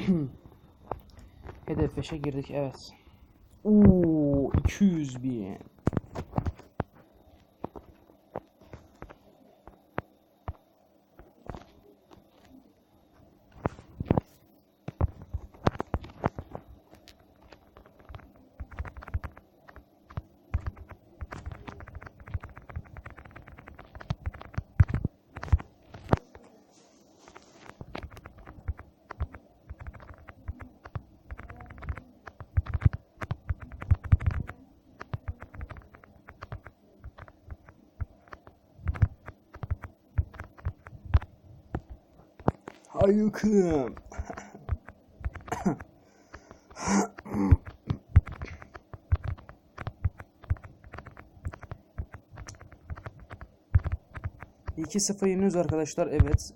Hedef 5'e girdik evet. Oo 200 bin. Bakalım. İki 0 yeniyoruz arkadaşlar evet.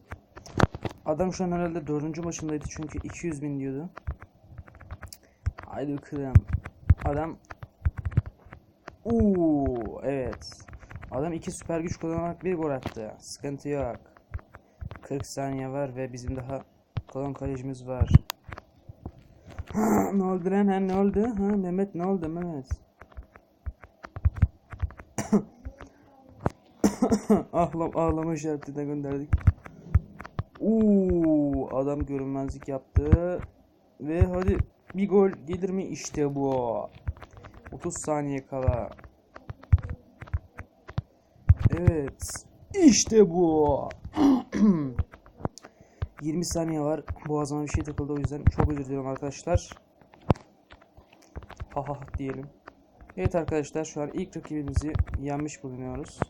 Adam şu an herhalde dördüncü maçındaydı çünkü 200 bin diyordu. Haydi bakalım. Adam Uuu evet. Adam iki süper güç kullanarak bir gol attı. Sıkıntı yok. 40 saniye var ve bizim daha kalan kalecimiz var. ne oldu lan? Ha, ne oldu? Ha, Mehmet ne oldu Mehmet? Ağlam ağlama işaretine gönderdik. Uuu adam görünmezlik yaptı. Ve hadi bir gol gelir mi? İşte bu. 30 saniye kala. Evet. İşte bu. 20 saniye var. Boğazıma bir şey takıldı o yüzden çok özür dilerim arkadaşlar. Ha ha diyelim. Evet arkadaşlar şu an ilk rakibimizi yenmiş bulunuyoruz.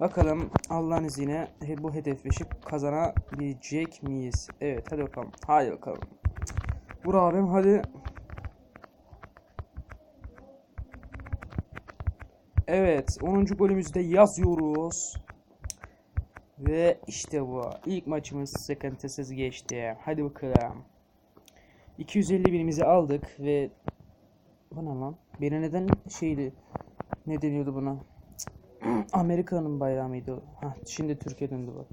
Bakalım Allah'ın izniyle bu hedef 5'i kazanabilecek miyiz? Evet hadi bakalım. Hadi bakalım. Vur abim hadi. Evet 10. golümüzde yazıyoruz. Ve işte bu. İlk maçımız sıkıntısız geçti. Hadi bakalım. 250 binimizi aldık ve bu ne lan? Beni neden şeydi ne deniyordu buna? Amerika'nın bayrağı mıydı? Hah, şimdi Türkiye döndü bu.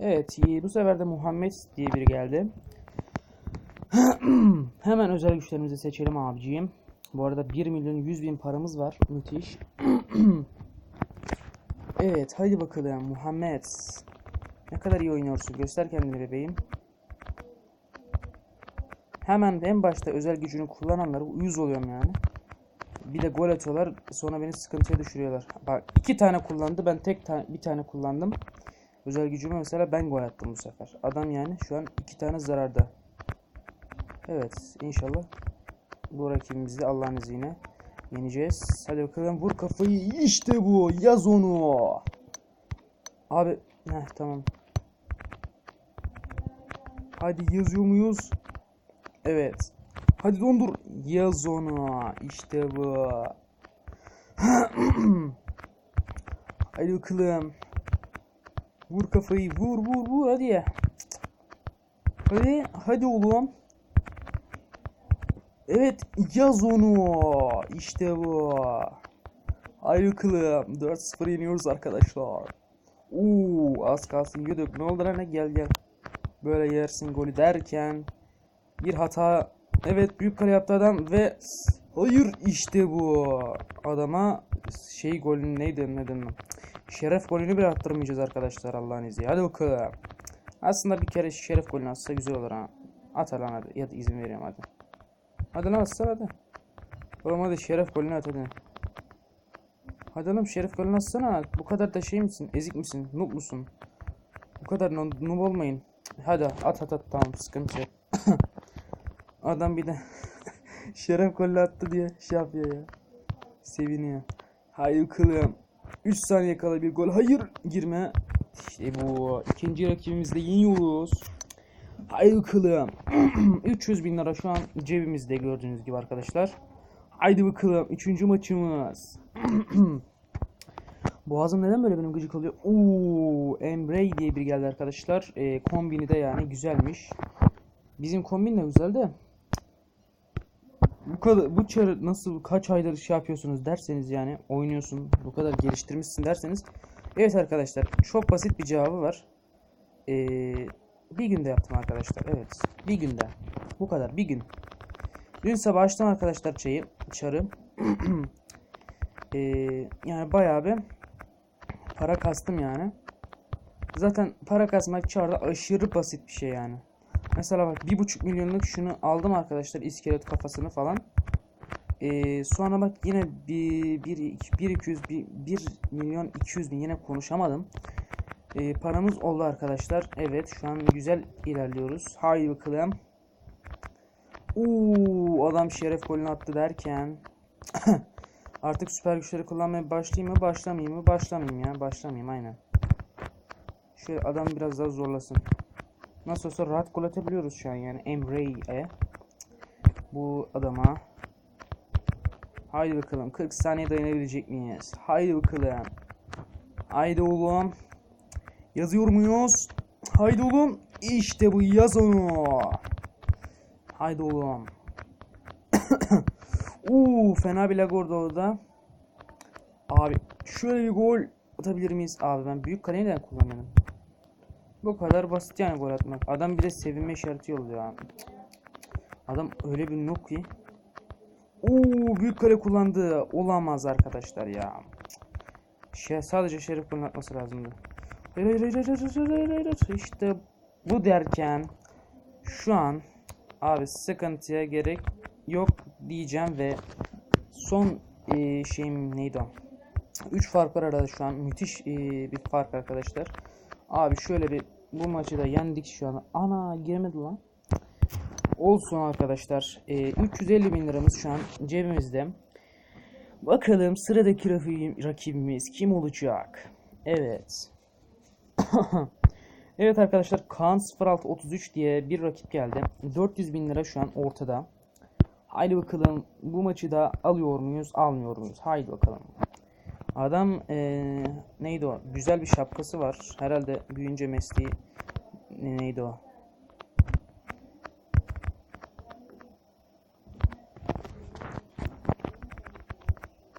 Evet bu sefer de Muhammed diye biri geldi. Hemen özel güçlerimizi seçelim abiciğim. Bu arada 1 milyon 100 bin paramız var. Müthiş. Evet haydi bakalım Muhammed. Ne kadar iyi oynuyorsun. Göster kendini bebeğim. Hemen en başta özel gücünü kullananları uyuz oluyorum yani. Bir de gol atıyorlar. Sonra beni sıkıntıya düşürüyorlar. Bak iki tane kullandı. Ben tek ta bir tane kullandım. Özel gücümü mesela ben gol attım bu sefer. Adam yani şu an iki tane zararda. Evet inşallah bu rakibimizi Allah'ın izniyle yeneceğiz. Hadi bakalım vur kafayı. İşte bu. Yaz onu. Abi heh, tamam. Hadi yazıyor muyuz? Evet. Hadi dondur. Yaz onu. İşte bu. Hadi bakalım. Vur kafayı. Vur vur vur hadi. Hadi hadi oğlum. Evet yaz onu. İşte bu. Haydi bakalım. 4-0 yeniyoruz arkadaşlar. Oo az kalsın yiyorduk. Ne oldu lan gel gel. Böyle yersin golü derken bir hata. Evet büyük kale yaptı adam ve hayır işte bu. Adama şey golün neydi ne dedim. Şeref golünü bile attırmayacağız arkadaşlar Allah'ın izniyle. Hadi bakalım. Aslında bir kere şeref golünü atsa güzel olur ha. At lan hadi. Ya da izin vereyim hadi. Hadi lan atsana hadi. Oğlum hadi şeref golünü at hadi. Hadi oğlum şeref golünü atsana. Bu kadar da şey misin? Ezik misin? Noob musun? Bu kadar no- noob olmayın. Hadi at at at tamam sıkıntı yok. Adam bir de şeref golü attı diye şey yapıyor ya. Seviniyor. Hayır kılım. 3 saniye kala bir gol. Hayır girme. İşte bu. İkinci rakibimizde yeniyoruz. Haydi bakalım. 300 bin lira şu an cebimizde gördüğünüz gibi arkadaşlar. Haydi bakalım. Üçüncü maçımız. Boğazım neden böyle benim gıcık oluyor? Oo, Emre diye bir geldi arkadaşlar. Ee, kombini de yani güzelmiş. Bizim kombin de güzel de. Bu kadar bu çarı nasıl kaç aydır şey yapıyorsunuz derseniz yani oynuyorsun bu kadar geliştirmişsin derseniz evet arkadaşlar çok basit bir cevabı var. Ee, Bir günde yaptım arkadaşlar. Evet. Bir günde. Bu kadar. Bir gün. Dün sabah açtım arkadaşlar şeyi. Çarı. Ee, yani bayağı bir para kastım yani. Zaten para kasmak çarda aşırı basit bir şey yani. Mesela bak bir buçuk milyonluk şunu aldım arkadaşlar iskelet kafasını falan. Ee, sonra bak yine bir, bir, iki- bir, 200, bir, 1 milyon 200 bin yine konuşamadım. Ee, paramız oldu arkadaşlar. Evet şu an güzel ilerliyoruz. Haydi bakalım. Uuu adam şeref golünü attı derken. Artık süper güçleri kullanmaya başlayayım mı başlamayayım mı başlamayayım ya başlamayayım aynen. Şöyle adam biraz daha zorlasın. Nasıl olsa rahat gol atabiliyoruz şu an yani Emre'ye. Bu adama. Haydi bakalım 40 saniye dayanabilecek miyiz? Haydi bakalım. Haydi oğlum. Yazıyor muyuz? Haydi oğlum. İşte bu yaz onu. Haydi oğlum. Uuu fena bir lag orada orada. Abi şöyle bir gol atabilir miyiz? Abi ben büyük kaleyi neden kullanıyorum? Bu kadar basit yani gol atmak. Adam bir de sevinme işareti yolluyor abi. Adam öyle bir noob ki. Oo büyük kale kullandı. Olamaz arkadaşlar ya. Şey, sadece şerif golünü atması lazımdı. İşte bu derken şu an abi sıkıntıya gerek yok diyeceğim ve son e, şeyim neydi o? 3 fark var arada şu an. Müthiş e, bir fark arkadaşlar. Abi şöyle bir bu maçı da yendik şu an. Ana giremedi lan. Olsun arkadaşlar. E, 350 bin liramız şu an cebimizde. Bakalım sıradaki rakibimiz kim olacak? Evet. evet arkadaşlar Kaan 0633 diye bir rakip geldi. 400 bin lira şu an ortada. Haydi bakalım bu maçı da alıyor muyuz almıyor muyuz? Haydi bakalım. Adam eee, neydi o? Güzel bir şapkası var. Herhalde büyüyünce mesleği ne- neydi o?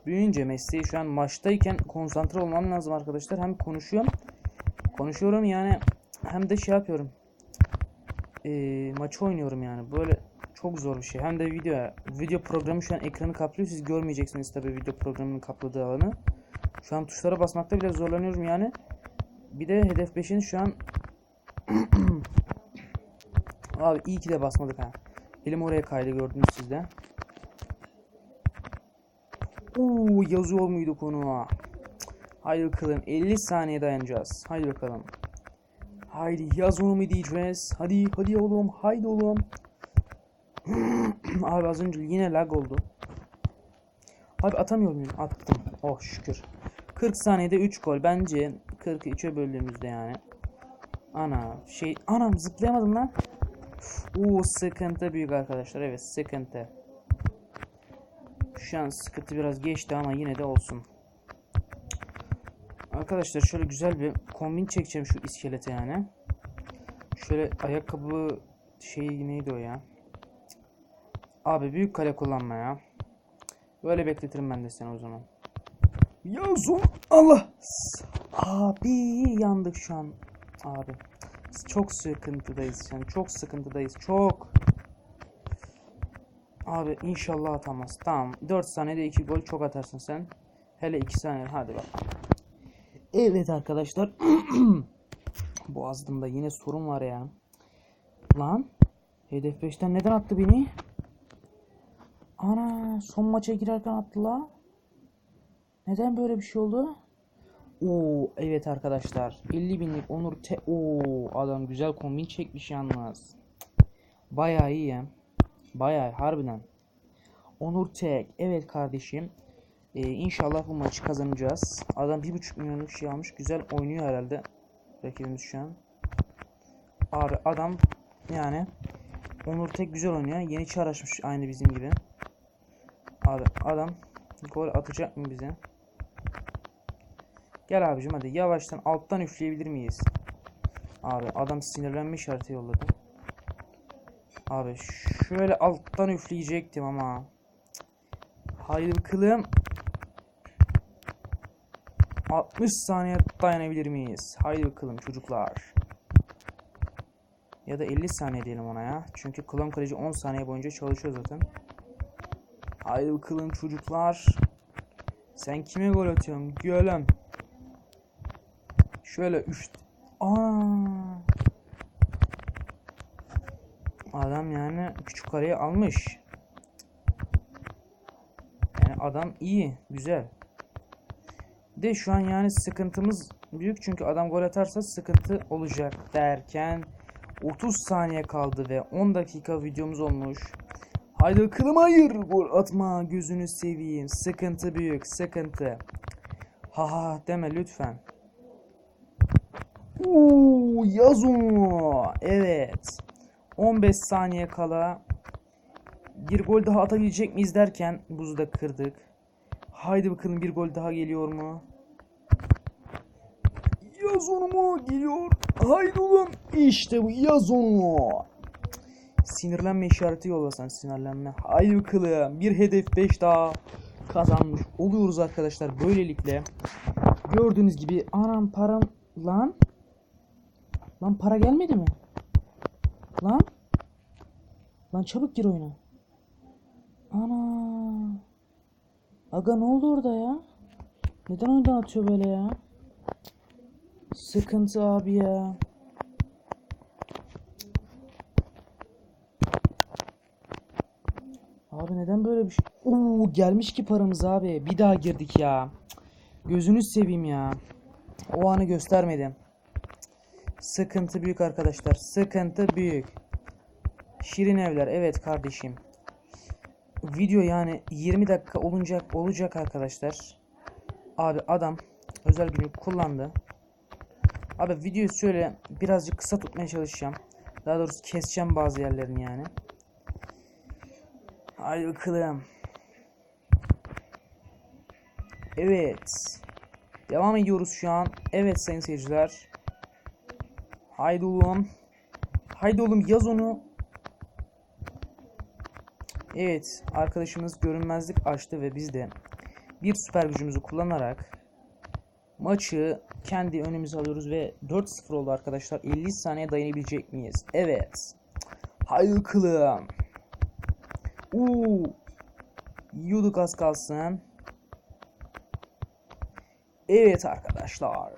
Büyüyünce mesleği şu an maçtayken konsantre olmam lazım arkadaşlar. Hem konuşuyorum. Konuşuyorum yani hem de şey yapıyorum. Eee maçı oynuyorum yani. Böyle çok zor bir şey. Hem de video video programı şu an ekranı kaplıyor. Siz görmeyeceksiniz tabii video programının kapladığı alanı. Şu an tuşlara basmakta bile zorlanıyorum yani. Bir de hedef 5'in şu an Abi iyi ki de basmadık ha. Elim oraya kaydı gördünüz siz de. Oo yazıyor muydu konu? Haydi bakalım 50 saniye dayanacağız. Haydi bakalım. Haydi yaz onu mu diyeceğiz? Hadi hadi oğlum haydi oğlum. Abi az önce yine lag oldu. Abi atamıyor muyum? Attım. Oh şükür. 40 saniyede 3 gol. Bence 40'ı 3'e böldüğümüzde yani. Ana şey anam zıplayamadım lan. Oo sıkıntı büyük arkadaşlar. Evet sıkıntı. Şu an sıkıntı biraz geçti ama yine de olsun. Arkadaşlar şöyle güzel bir kombin çekeceğim şu iskelete yani. Şöyle ayakkabı şey neydi o ya? Abi büyük kale kullanma ya. Böyle bekletirim ben de seni o zaman. Ya. Allah. Abi yandık şu an. Abi. Çok sıkıntıdayız yani. Çok sıkıntıdayız. Çok. Abi inşallah atamaz. Tamam. 4 saniyede 2 gol çok atarsın sen. Hele 2 saniye. Hadi bak. Evet arkadaşlar. Boğazımda yine sorun var ya. Lan. Hedef 5'ten neden attı beni? Ana son maça girerken attı la. Neden böyle bir şey oldu? Oo evet arkadaşlar 50 binlik Onur te Oo adam güzel kombin çekmiş yalnız. Bayağı iyi ya. Bayağı harbiden. Onur Tek evet kardeşim. Ee, inşallah bu maçı kazanacağız. Adam bir buçuk milyonluk şey almış. Güzel oynuyor herhalde. Rakibimiz şu an. Abi adam yani Onur Tek güzel oynuyor. Yeni çağ açmış aynı bizim gibi. Abi adam gol atacak mı bize? Gel abicim hadi yavaştan alttan üfleyebilir miyiz? Abi adam sinirlenme işareti yolladı. Abi şöyle alttan üfleyecektim ama. Haydi bakalım. 60 saniye dayanabilir miyiz? Haydi bakalım çocuklar. Ya da 50 saniye diyelim ona ya. Çünkü klon kaleci 10 saniye boyunca çalışıyor zaten. Haydi bakalım çocuklar. Sen kime gol atıyorsun? Gölem. Şöyle 3 Aa. Adam yani küçük kareyi almış. Yani adam iyi, güzel. De şu an yani sıkıntımız büyük çünkü adam gol atarsa sıkıntı olacak derken 30 saniye kaldı ve 10 dakika videomuz olmuş. Haydi bakalım hayır gol atma gözünü seveyim. Sıkıntı büyük sıkıntı. Ha ha deme lütfen. Uuu yaz onu. Evet. 15 saniye kala bir gol daha atabilecek miyiz derken buzu da kırdık. Haydi bakalım bir gol daha geliyor mu? Yaz onu? Geliyor. Haydi oğlum. İşte bu yaz onu. Sinirlenme işareti yollasan sinirlenme. Haydi bakalım. Bir hedef 5 daha kazanmış oluyoruz arkadaşlar. Böylelikle gördüğünüz gibi anam param lan lan para gelmedi mi? Lan lan çabuk gir oyuna. Ana. Aga ne oldu orada ya? Neden oyundan atıyor böyle ya? Sıkıntı abi ya. Abi neden böyle bir şey? Oo gelmiş ki paramız abi. Bir daha girdik ya. Gözünüz seveyim ya. O anı göstermedim. Sıkıntı büyük arkadaşlar. Sıkıntı büyük. Şirin evler. Evet kardeşim. Video yani 20 dakika olacak olacak arkadaşlar. Abi adam özel günü kullandı. Abi videoyu şöyle birazcık kısa tutmaya çalışacağım. Daha doğrusu keseceğim bazı yerlerini yani. Haydi bakalım. Evet. Devam ediyoruz şu an. Evet sayın seyirciler. Haydi oğlum. Haydi oğlum yaz onu. Evet arkadaşımız görünmezlik açtı ve biz de bir süper gücümüzü kullanarak maçı kendi önümüze alıyoruz ve 4-0 oldu arkadaşlar. 50 saniye dayanabilecek miyiz? Evet. Haydi bakalım. Uuu. Yiyorduk az kalsın. Evet arkadaşlar.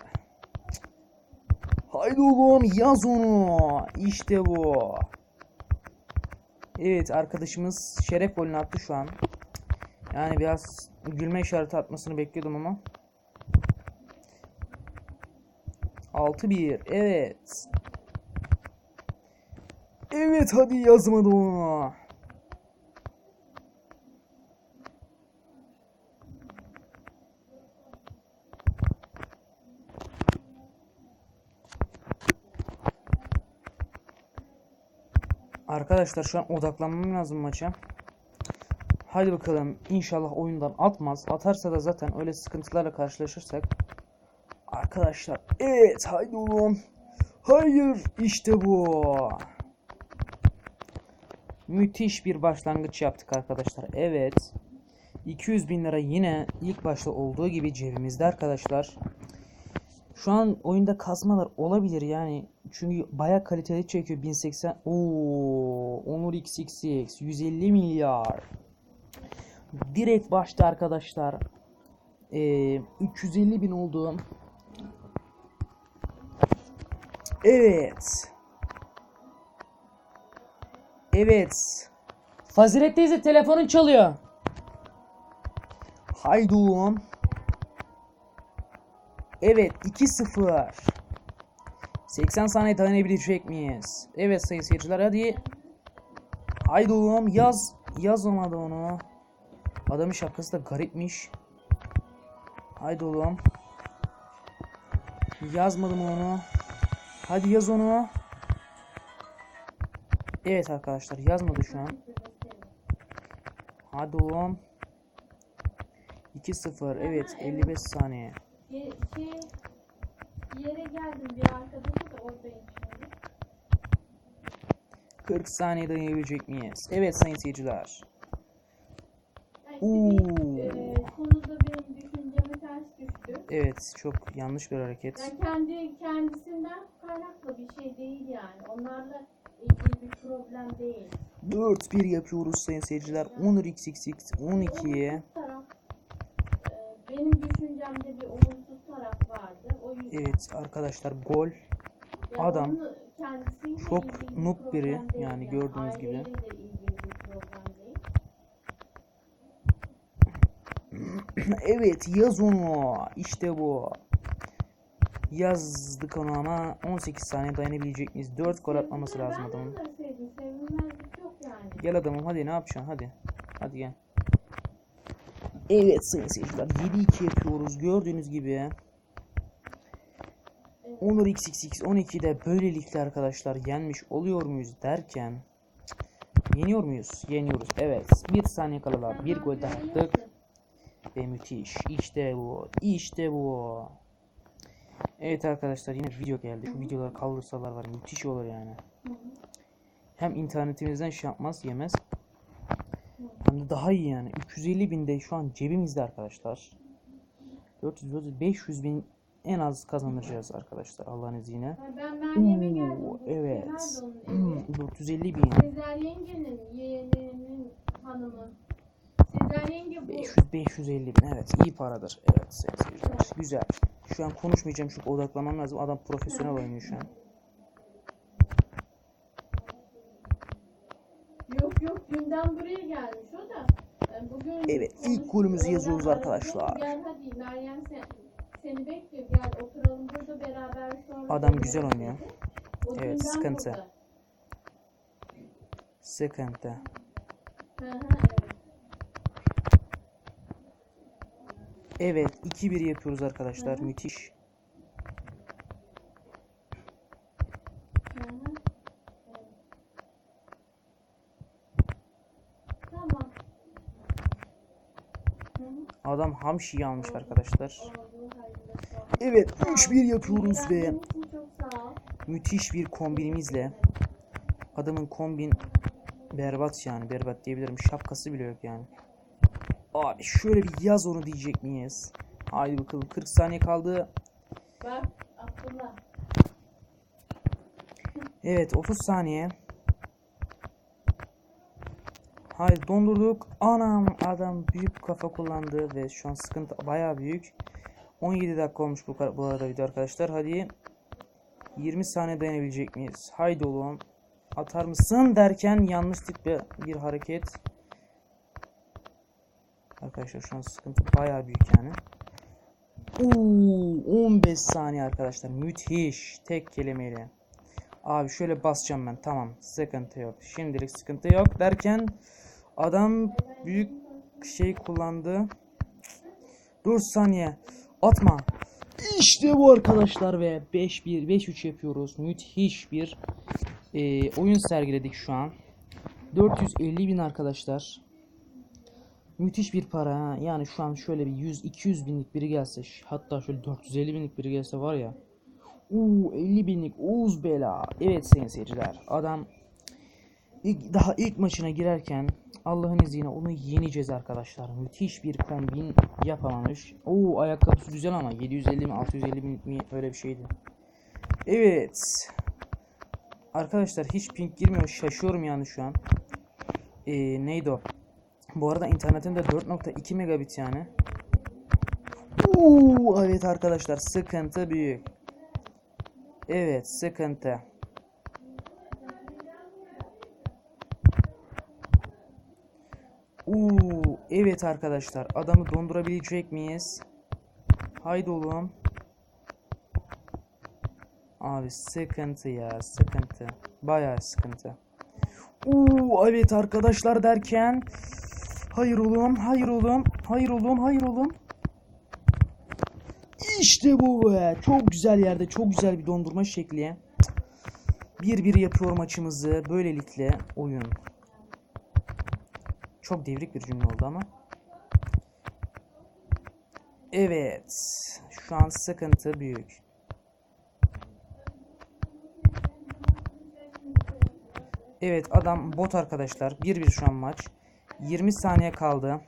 Haydi oğlum yaz onu. İşte bu. Evet arkadaşımız şeref golünü attı şu an. Yani biraz gülme işareti atmasını bekliyordum ama. 6-1 evet. Evet hadi yazmadı onu. Arkadaşlar şu an odaklanmam lazım maça. Hadi bakalım inşallah oyundan atmaz. Atarsa da zaten öyle sıkıntılarla karşılaşırsak. Arkadaşlar evet haydi oğlum. Hayır işte bu. Müthiş bir başlangıç yaptık arkadaşlar. Evet. 200 bin lira yine ilk başta olduğu gibi cebimizde arkadaşlar. Şu an oyunda kasmalar olabilir yani. Çünkü baya kaliteli çekiyor 1080. Oo, Onur XXX 150 milyar. Direkt başta arkadaşlar. Ee, 350 bin oldu. Evet. Evet. Fazilet teyze telefonun çalıyor. Haydi oğlum. Evet 2-0. 80 saniye dayanabilecek miyiz? Evet sayın seyirciler hadi. Haydi oğlum yaz. Yaz olmadı onu. Adamın şapkası da garipmiş. Haydi oğlum. Yazmadım onu. Hadi yaz onu. Evet arkadaşlar yazmadı şu an. Hadi oğlum. 2-0 evet 55 saniye. Ye- yere geldim bir da şimdi. 40 saniye dayanabilir miyiz? Evet sayın seyirciler. Bir e. Evet çok yanlış bir hareket. Yani kendi kendisinden kaynaklı bir şey değil yani. Onlarla ilgili bir problem değil. 4-1 yapıyoruz sayın seyirciler. Onur XXX 12'ye. Olumsuz taraf, e, benim düşüncemde bir olumsuz taraf vardı. O yüzden Evet arkadaşlar gol. Adam çok noob biri, yani gördüğünüz gibi. Evet yaz onu. İşte bu. Yazdık onu ama 18 saniye dayanabilecek miyiz? 4 gol atmaması lazım adamın. Gel adamım hadi ne yapacaksın hadi. Hadi gel. Evet sayın seyirciler 7-2 yapıyoruz gördüğünüz gibi. Onur XXX 12'de böylelikle arkadaşlar yenmiş oluyor muyuz derken Yeniyor muyuz? Yeniyoruz. Evet. Bir saniye kala. Bir gol daha attık. Ve müthiş. İşte bu. İşte bu. Evet arkadaşlar yine video geldi. Şu videoları kaldırsalar var. Müthiş olur yani. Hem internetimizden şey yapmaz yemez. Hem de daha iyi yani. 350 binde şu an cebimizde arkadaşlar. 400 400 500 bin en az kazanacağız arkadaşlar Allah'ın izniyle. Ben Meryem'e geldim. Oo, evet. Nerede onun evi? 450 bin. Sezer yengenin yeğeninin hanımı. Sezer yenge bu. 500 550 bin evet iyi paradır. Evet sayın seyirciler. Güzel. Şu an konuşmayacağım çünkü odaklamam lazım. Adam profesyonel oynuyor şu an. Yok yok dünden buraya gelmiş o da. Bugün Evet, ilk golümüzü yazıyoruz arkadaşlar. Gel hadi Meryem sen, seni bekliyor gel oturalım burada beraber sonra. Adam güzel oynuyor. Evet, sıkıntı. burada. Sıkıntı. Hı hı, evet. Evet 2-1 yapıyoruz arkadaşlar. Müthiş. Hı hı, evet. Tamam. Hı hı, Adam Hamşi'yi almış arkadaşlar. hayırlısı. Evet 3-1 yapıyoruz ve müthiş bir kombinimizle adamın kombin berbat yani berbat diyebilirim. Şapkası bile yok yani. Abi şöyle bir yaz onu diyecek miyiz? Haydi bakalım 40 saniye kaldı. Bak. Evet 30 saniye. Haydi dondurduk. Anam adam büyük kafa kullandı ve şu an sıkıntı bayağı büyük. 17 dakika olmuş bu, bu arada video arkadaşlar. Hadi 20 saniye dayanabilecek miyiz? Haydi oğlum. Atar mısın derken yanlışlıkla bir hareket. Arkadaşlar şu an sıkıntı bayağı büyük yani. Oo, 15 saniye arkadaşlar. Müthiş. Tek kelimeyle. Abi şöyle basacağım ben. Tamam. Sıkıntı yok. Şimdilik sıkıntı yok derken adam büyük şey kullandı. 4 saniye. Atma. İşte bu arkadaşlar ve 5-1 5-3 yapıyoruz. Müthiş bir e, oyun sergiledik şu an. 450 bin arkadaşlar. Müthiş bir para ha. Yani şu an şöyle bir 100-200 binlik biri gelse hatta şöyle 450 binlik biri gelse var ya. Uuu 50 binlik Oğuz Bela. Evet sayın seyirciler. Adam ilk, daha ilk maçına girerken Allah'ın izniyle onu yeneceğiz arkadaşlar. Müthiş bir kombin yapamamış. Oo ayakkabısı güzel ama 750 mi 650 binlik mi öyle bir şeydi. Evet. Arkadaşlar hiç ping girmiyor. Şaşıyorum yani şu an. Ee, neydi o? Bu arada internetim de 4.2 megabit yani. Oo, evet arkadaşlar sıkıntı büyük. Evet sıkıntı. Oo, evet arkadaşlar adamı dondurabilecek miyiz? Haydi oğlum. Abi sıkıntı ya sıkıntı. Bayağı sıkıntı. Oo evet arkadaşlar derken Hayır oğlum, hayır oğlum, hayır oğlum, hayır oğlum. İşte bu be. Çok güzel yerde, çok güzel bir dondurma şekli. Bir bir yapıyor maçımızı. Böylelikle oyun. Çok devrik bir cümle oldu ama. Evet. Şu an sıkıntı büyük. Evet adam bot arkadaşlar. 1-1 şu an maç. 20 saniye kaldı.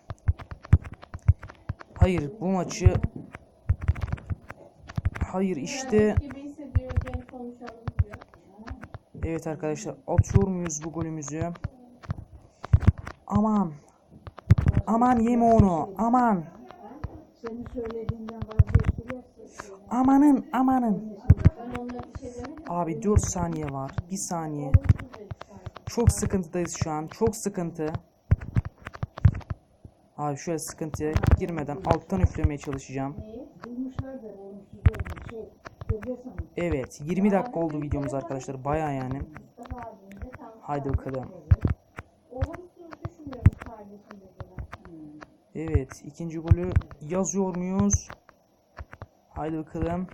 Hayır bu maçı Hayır işte diyor. Evet arkadaşlar atıyor muyuz bu golümüzü? Aman. Aman yeme onu. Aman. Senin söylediğinden Amanın amanın. Şey. Abi 4 saniye var. 1 saniye. Çok sıkıntıdayız şu an. Çok sıkıntı. Abi şöyle sıkıntıya girmeden alttan üflemeye çalışacağım. şey. Evet 20 dakika oldu videomuz arkadaşlar. Baya yani. Haydi bakalım. olumsuz düşünüyoruz kardeşim dediler. Evet ikinci golü yazıyor muyuz? Haydi bakalım.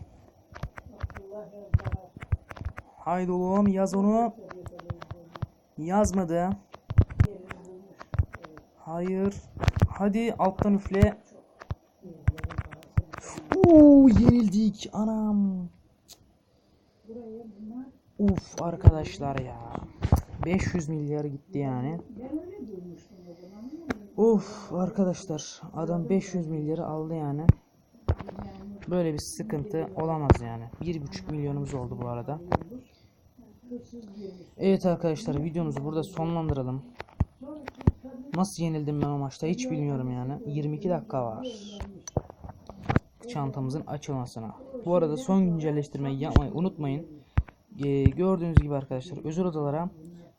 Haydi oğlum yaz onu. Yazmadı. Hayır. Hadi alttan üfle. Oo yenildik anam. Uf arkadaşlar ya. 500 milyar gitti yani. Uf arkadaşlar adam 500 milyarı aldı yani. Böyle bir sıkıntı olamaz yani. 1,5 milyonumuz oldu bu arada. Evet arkadaşlar videomuzu burada sonlandıralım. Nasıl yenildim ben o maçta hiç bilmiyorum yani. 22 dakika var. Çantamızın açılmasına. Bu arada son güncelleştirmeyi yapmayı unutmayın. Ee, gördüğünüz gibi arkadaşlar özel odalara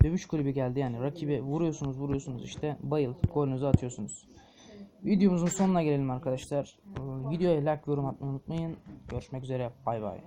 dövüş kulübü geldi yani rakibe vuruyorsunuz vuruyorsunuz işte bayıl golünüzü atıyorsunuz. Videomuzun sonuna gelelim arkadaşlar. Ee, Videoya like yorum atmayı unutmayın. Görüşmek üzere bay bay.